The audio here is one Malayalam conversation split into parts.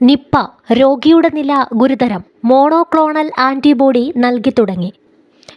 നിപ്പ രോഗിയുടെ നില ഗുരുതരം. മോണോക്ലോണൽ ആന്റിബോഡി നൽകി തുടങ്ങി.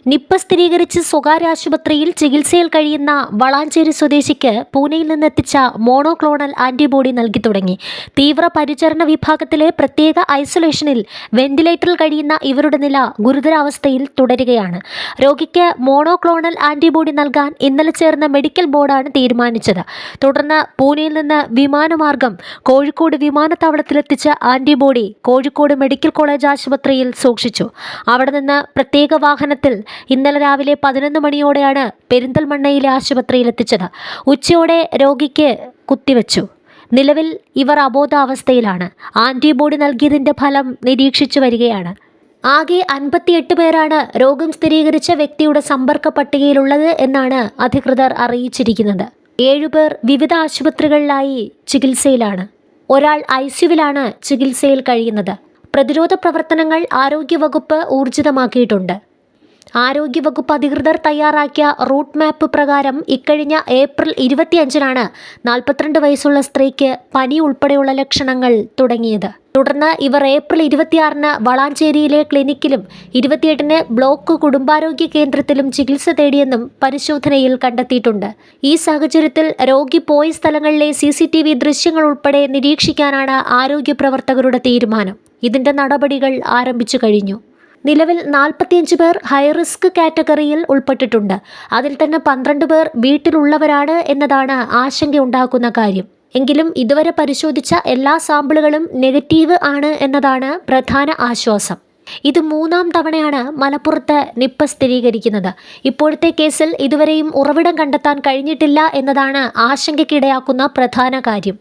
നിപ്പ സ്ഥിരീകരിച്ച് സ്വകാര്യ ആശുപത്രിയിൽ ചികിത്സയിൽ കഴിയുന്ന വളാഞ്ചേരി സ്വദേശിക്ക് പൂനെയിൽ നിന്നെത്തിച്ച മോണോക്ലോണൽ ആന്റിബോഡി നൽകി തുടങ്ങി. തീവ്ര പരിചരണ വിഭാഗത്തിലെ പ്രത്യേക ഐസൊലേഷനിൽ വെന്റിലേറ്ററിൽ കഴിയുന്ന ഇവരുടെ നില ഗുരുതരാവസ്ഥയിൽ തുടരുകയാണ്. രോഗിക്ക് മോണോക്ലോണൽ ആന്റിബോഡി നൽകാൻ ഇന്നലെ ചേർന്ന മെഡിക്കൽ ബോർഡാണ് തീരുമാനിച്ചത്. തുടർന്ന് പൂനെയിൽ നിന്ന് വിമാനമാർഗം കോഴിക്കോട് വിമാനത്താവളത്തിലെത്തിച്ച ആന്റിബോഡി കോഴിക്കോട് മെഡിക്കൽ കോളേജ് ആശുപത്രിയിൽ സൂക്ഷിച്ചു. അവിടെ നിന്ന് പ്രത്യേക വാഹനത്തിൽ ഇന്നലെ രാവിലെ പതിനൊന്ന് മണിയോടെയാണ് പെരിന്തൽമണ്ണയിലെ ആശുപത്രിയിൽ എത്തിച്ചത്. ഉച്ചയോടെ രോഗിക്ക് കുത്തിവെച്ചു. നിലവിൽ ഇവർ അബോധാവസ്ഥയിലാണ്. ആന്റിബോഡി നൽകിയതിന്റെ ഫലം നിരീക്ഷിച്ചു വരികയാണ്. ആകെ അൻപത്തിയെട്ട് പേരാണ് രോഗം സ്ഥിരീകരിച്ച വ്യക്തിയുടെ സമ്പർക്ക പട്ടികയിലുള്ളത് എന്നാണ് അധികൃതർ അറിയിച്ചിരിക്കുന്നത്. ഏഴുപേർ വിവിധ ആശുപത്രികളിലായി ചികിത്സയിലാണ്. ഒരാൾ ഐ സിയുവിലാണ് ചികിത്സയിൽ കഴിയുന്നത്. പ്രതിരോധ പ്രവർത്തനങ്ങൾ ആരോഗ്യവകുപ്പ് ഊർജിതമാക്കിയിട്ടുണ്ട്. ആരോഗ്യവകുപ്പ് അധികൃതർ തയ്യാറാക്കിയ റൂട്ട് മാപ്പ് പ്രകാരം ഇക്കഴിഞ്ഞ ഏപ്രിൽ ഇരുപത്തിയഞ്ചിനാണ് നാൽപ്പത്തിരണ്ട് വയസ്സുള്ള സ്ത്രീക്ക് പനി ഉൾപ്പെടെയുള്ള ലക്ഷണങ്ങൾ തുടങ്ങിയത്. തുടർന്ന് ഇവർ ഏപ്രിൽ ഇരുപത്തിയാറിന് വളാഞ്ചേരിയിലെ ക്ലിനിക്കിലും ഇരുപത്തിയെട്ടിന് ബ്ലോക്ക് കുടുംബാരോഗ്യ കേന്ദ്രത്തിലും ചികിത്സ തേടിയെന്നും പരിശോധനയിൽ കണ്ടെത്തിയിട്ടുണ്ട്. ഈ സാഹചര്യത്തിൽ രോഗി പോയ സ്ഥലങ്ങളിലെ സി സി ടി വി ദൃശ്യങ്ങൾ ഉൾപ്പെടെ നിരീക്ഷിക്കാനാണ് ആരോഗ്യ പ്രവർത്തകരുടെ തീരുമാനം. ഇതിന്റെ നടപടികൾ ആരംഭിച്ചു കഴിഞ്ഞു. നിലവിൽ നാൽപ്പത്തിയഞ്ച് പേർ ഹൈ റിസ്ക് കാറ്റഗറിയിൽ ഉൾപ്പെട്ടിട്ടുണ്ട്. അതിൽ തന്നെ പന്ത്രണ്ട് പേർ വീട്ടിലുള്ളവരാണ് എന്നതാണ് ആശങ്കയുണ്ടാക്കുന്ന കാര്യം. എങ്കിലും ഇതുവരെ പരിശോധിച്ച എല്ലാ സാമ്പിളുകളും നെഗറ്റീവ് ആണ് എന്നതാണ് പ്രധാന ആശ്വാസം. ഇത് മൂന്നാം തവണയാണ് മലപ്പുറത്ത് നിപ്പ സ്ഥിരീകരിക്കുന്നത്. ഇപ്പോഴത്തെ കേസിൽ ഇതുവരെയും ഉറവിടം കണ്ടെത്താൻ കഴിഞ്ഞിട്ടില്ല എന്നതാണ് ആശങ്കയ്ക്കിടയാക്കുന്ന പ്രധാന കാര്യം.